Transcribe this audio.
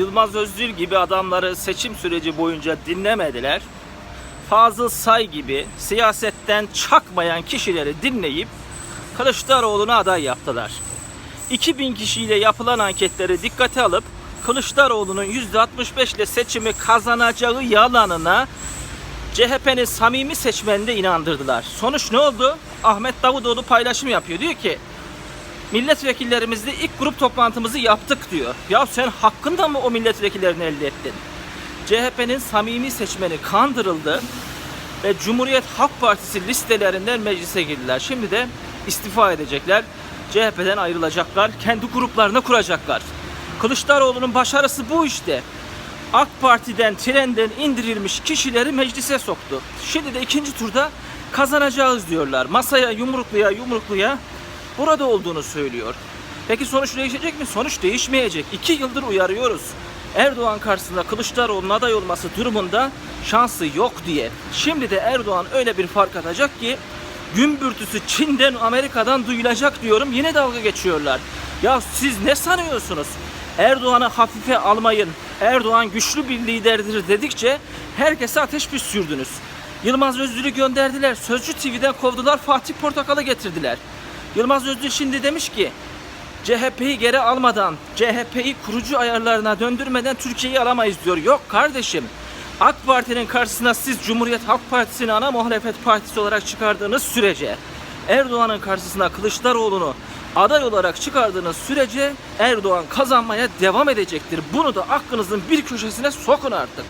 Yılmaz Özdil gibi adamları seçim süreci boyunca dinlemediler. Fazıl Say gibi siyasetten çakmayan kişileri dinleyip Kılıçdaroğlu'na aday yaptılar. 2000 kişiyle yapılan anketleri dikkate alıp Kılıçdaroğlu'nun %65 ile seçimi kazanacağı yalanına CHP'nin samimi seçmeninde inandırdılar. Sonuç ne oldu? Ahmet Davutoğlu paylaşım yapıyor. Diyor ki milletvekillerimizle ilk grup toplantımızı yaptık diyor. Ya sen hakkında mı o milletvekillerini elde ettin? CHP'nin samimi seçmeni kandırıldı ve Cumhuriyet Halk Partisi listelerinden meclise girdiler. Şimdi de istifa edecekler. CHP'den ayrılacaklar. Kendi gruplarını kuracaklar. Kılıçdaroğlu'nun başarısı bu işte. AK Parti'den trenden indirilmiş kişileri meclise soktu. Şimdi de ikinci turda kazanacağız diyorlar. Masaya yumrukluya yumrukluya burada olduğunu söylüyor. Peki sonuç değişecek mi? Sonuç değişmeyecek. İki yıldır uyarıyoruz. Erdoğan karşısında Kılıçdaroğlu'nun aday olması durumunda şansı yok diye. Şimdi de Erdoğan öyle bir fark atacak ki gümbürtüsü Çin'den Amerika'dan duyulacak diyorum. Yine dalga geçiyorlar. Ya siz ne sanıyorsunuz? Erdoğan'ı hafife almayın. Erdoğan güçlü bir liderdir dedikçe herkese ateş püskürdünüz. Yılmaz Özdil'i gönderdiler. Sözcü TV'den kovdular. Fatih Portakal'ı getirdiler. Yılmaz Özdil şimdi demiş ki CHP'yi geri almadan, CHP'yi kurucu ayarlarına döndürmeden Türkiye'yi alamayız diyor. Yok kardeşim. AK Parti'nin karşısına siz Cumhuriyet Halk Partisi'ni ana muhalefet partisi olarak çıkardığınız sürece Erdoğan'ın karşısına Kılıçdaroğlu'nu aday olarak çıkardığınız sürece Erdoğan kazanmaya devam edecektir. Bunu da aklınızın bir köşesine sokun artık.